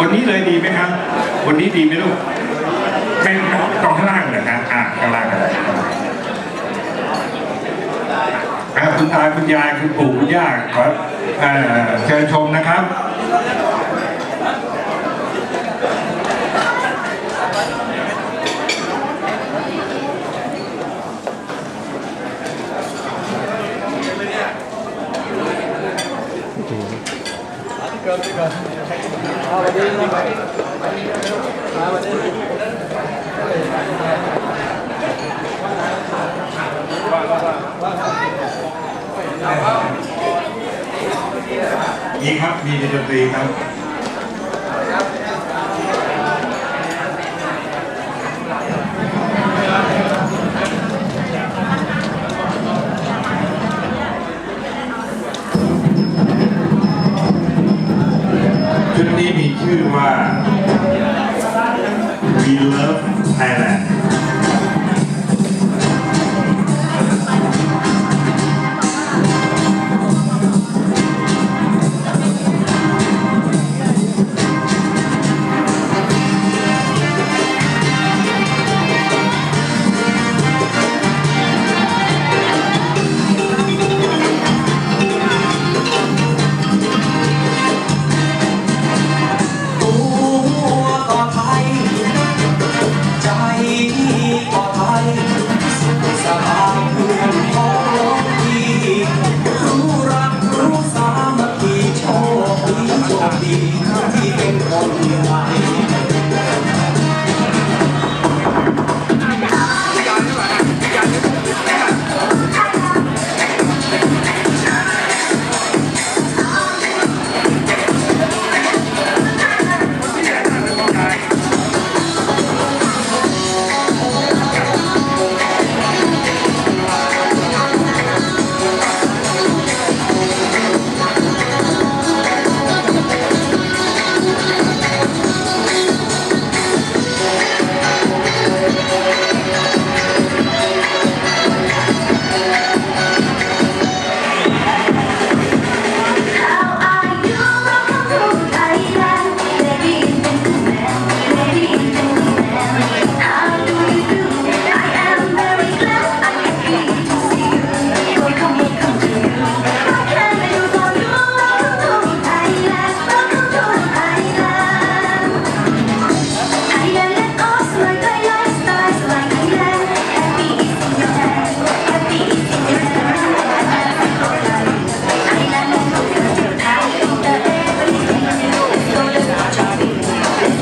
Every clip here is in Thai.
วันนี้เลยดีไหมครับวันนี้ดีไหมลูกเป็นตองข้างล่างเหรอครับอ่าข้างล่างอะไรอ่าคุณตาคุณยายคุณปู่คุณย่าขอเอ่อเชิญชมนะครับ มีครับ มีดนตรีครับ นี้มีชื่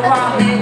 want me.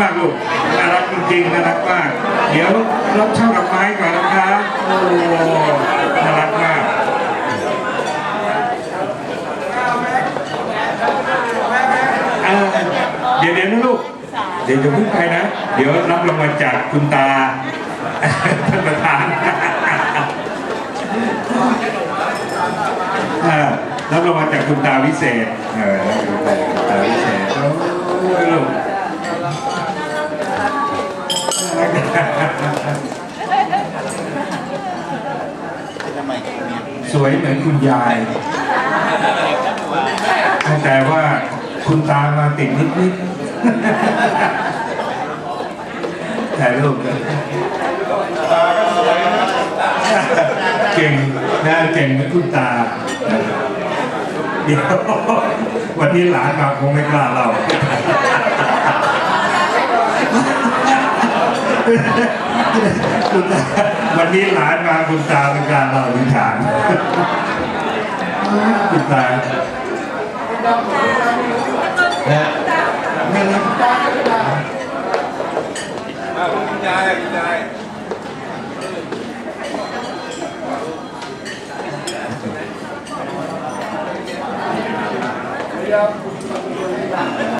มากลูกน่ารักจริงๆน่ารักมาก เดี๋ยวรับเช่อดอกไม้ก่อนนะครับโอ้น่ารักมากเดี๋ยวเดี๋ยวนะลูก เดี๋ยวจะพึ่งไปนะ เดี๋ยวรับรางวัลจากคุณตาท่านประธานรับรางวัลจากคุณตาวิเศษเออคุณตาวิเศษโอ้ยลูก สวยเหมือนคุณยาย แต่ว่าคุณตามาติดนิดนิดถ่ายรูปกันเก่งหน้าเก่งเหมือนคุณตา เดี๋ยว วันนี้หลานมาคงไม่กล้าเรา คุณตาวันนี้หลานมาคุณตาเป็นการเราวิถานคุณตานะไม่รับคุณยายคุณยาย